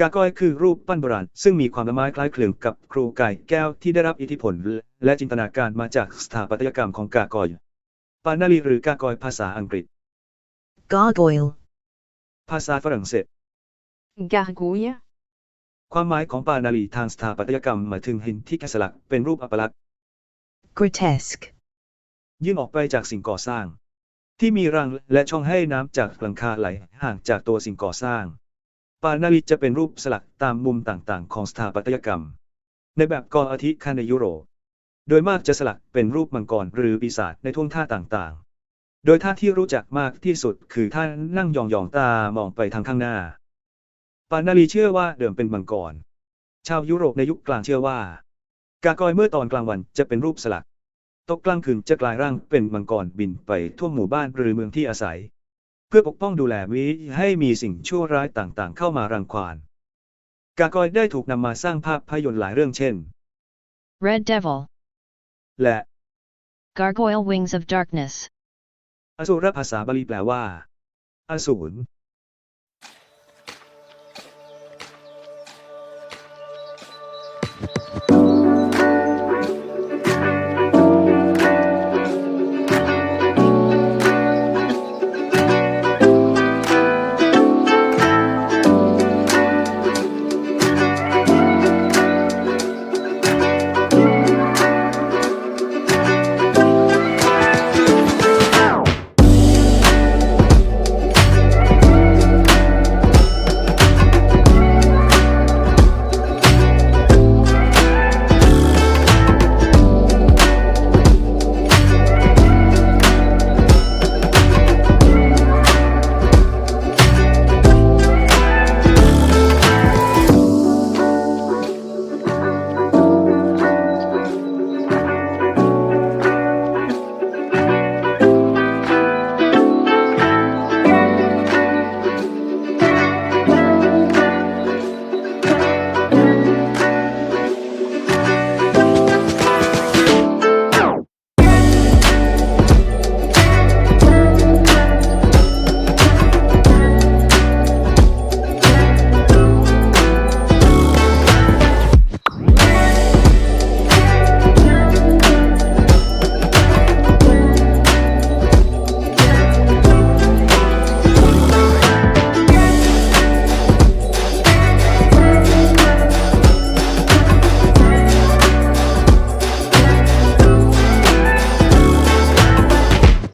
กากอยคือรูปปั้นโบราณ ซึ่งมีความละไม้คล้ายคลึงกับครูไก่แก้วที่ได้รับอิทธิพล และจินตนาการมาจากสถาปัตยกรรมของกากอย ปานาลีหรือกากอยภาษาอังกฤษ gargoyle, ภาษาฝรั่งเศส Gargouille. ความหมายของปานาลีทางสถาปัตยกรรมหมายถึงหินที่แกะสลักเป็นรูปอัปลักษณ์ grotesque, ยื่นออกไปจากสิ่งก่อสร้าง ที่มีรังและช่องให้น้ำจากหลังคาไหลห่างจากตัวสิ่งก่อสร้าง ปานาลีจะเป็นรูปสลักตามมุมต่างๆ ของสถาปัตยกรรม ในแบบกออาทิคาในยุโรป โดยมากจะสลักเป็นรูปมังกรหรือปีศาจในท่วงท่าต่างๆ โดยท่าที่รู้จักมากที่สุดคือท่านั่งยองๆตามองไปทางข้างหน้า ปานาลีเชื่อว่าเดิมเป็นมังกร ชาวยุโรปในยุคกลางเชื่อว่า กากอยเมื่อตอนกลางวันจะเป็นรูปสลัก ตกกลางคืนจะกลายร่างเป็นมังกรบินไปทั่วหมู่บ้านหรือเมืองที่อาศัย เพื่อปกป้องดูแลมิให้มีสิ่งชั่วร้ายต่างๆ เข้ามารังควานกากอยได้ถูกนำมาสร้างภาพยนตร์หลายเรื่องเช่น Red Devil. และ Gargoyle Wings of Darkness. อสูรภาษาบาลีแปลว่า อสูร